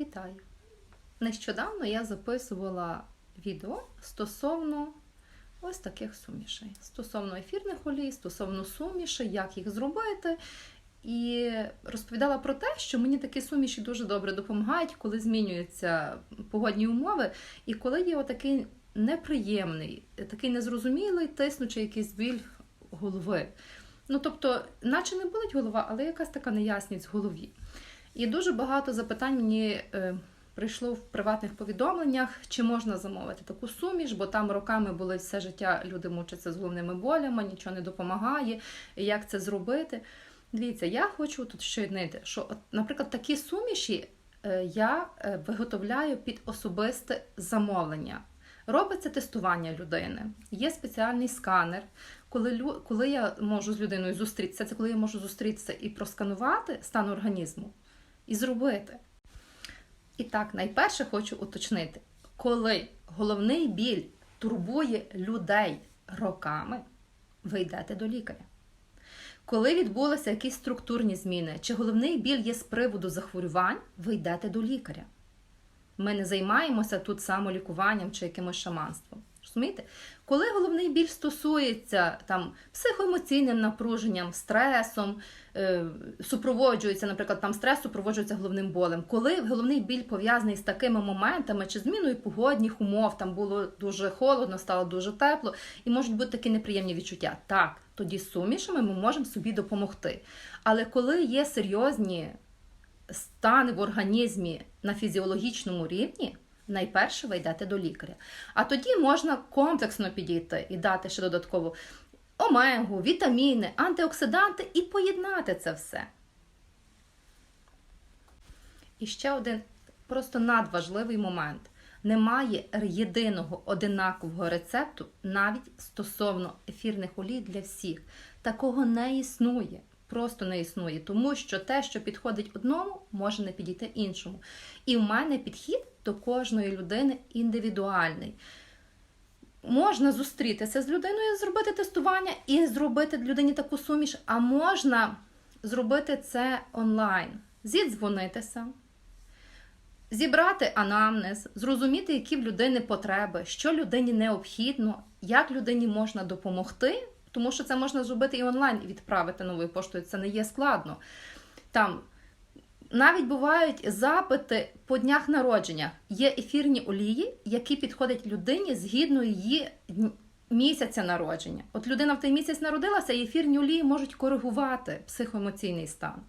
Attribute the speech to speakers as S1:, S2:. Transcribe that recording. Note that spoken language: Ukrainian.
S1: Вітаю! Нещодавно я записувала відео стосовно ось таких сумішей. Стосовно ефірних олій, стосовно сумішей, як їх зробити. І розповідала про те, що мені такі суміші дуже добре допомагають, коли змінюються погодні умови, і коли є отакий неприємний, такий незрозумілий, тиснучий якийсь біль голови. Ну, тобто, наче не болить голова, але якась така неясність в голові. І дуже багато запитань мені е, прийшло в приватних повідомленнях, чи можна замовити таку суміш, бо там роками були все життя, люди мучаться з головними болями, нічого не допомагає, як це зробити. Дивіться, я хочу тут щойнити, що, наприклад, такі суміші е, я е, виготовляю під особисте замовлення. Робиться тестування людини. Є спеціальний сканер. Коли, коли я можу з людиною зустрітися, це коли я можу зустрітися і просканувати стан організму і зробити. І так, найперше хочу уточнити, коли головний біль турбує людей роками, ви йдете до лікаря. Коли відбулися якісь структурні зміни, чи головний біль є з приводу захворювань, ви йдете до лікаря. Ми не займаємося тут самолікуванням чи якимось шаманством. Розумієте? Коли головний біль стосується там психоемоційним напруженням, стресом, е, супроводжується, наприклад, там стрес супроводжується головним болем. Коли головний біль пов'язаний з такими моментами чи зміною погодних умов, там було дуже холодно, стало дуже тепло, і можуть бути такі неприємні відчуття. Так, тоді з сумішами ми можемо собі допомогти. Але коли є серйозні стани в організмі на фізіологічному рівні, найперше ви йдете до лікаря. А тоді можна комплексно підійти і дати ще додатково омегу, вітаміни, антиоксиданти і поєднати це все. І ще один просто надважливий момент. Немає єдиного одинакового рецепту навіть стосовно ефірних олій для всіх. Такого не існує. Просто не існує, тому що те, що підходить одному, може не підійти іншому. І в мене підхід до кожної людини індивідуальний. Можна зустрітися з людиною, зробити тестування і зробити людині таку суміш, а можна зробити це онлайн, зідзвонитися, зібрати анамнез, зрозуміти, які в людини потреби, що людині необхідно, як людині можна допомогти, тому що це можна зробити і онлайн і відправити новою поштою. Це не є складно. Там навіть бувають запити по днях народження. Є ефірні олії, які підходять людині згідно її місяця народження. От людина в той місяць народилася, і ефірні олії можуть коригувати психоемоційний стан.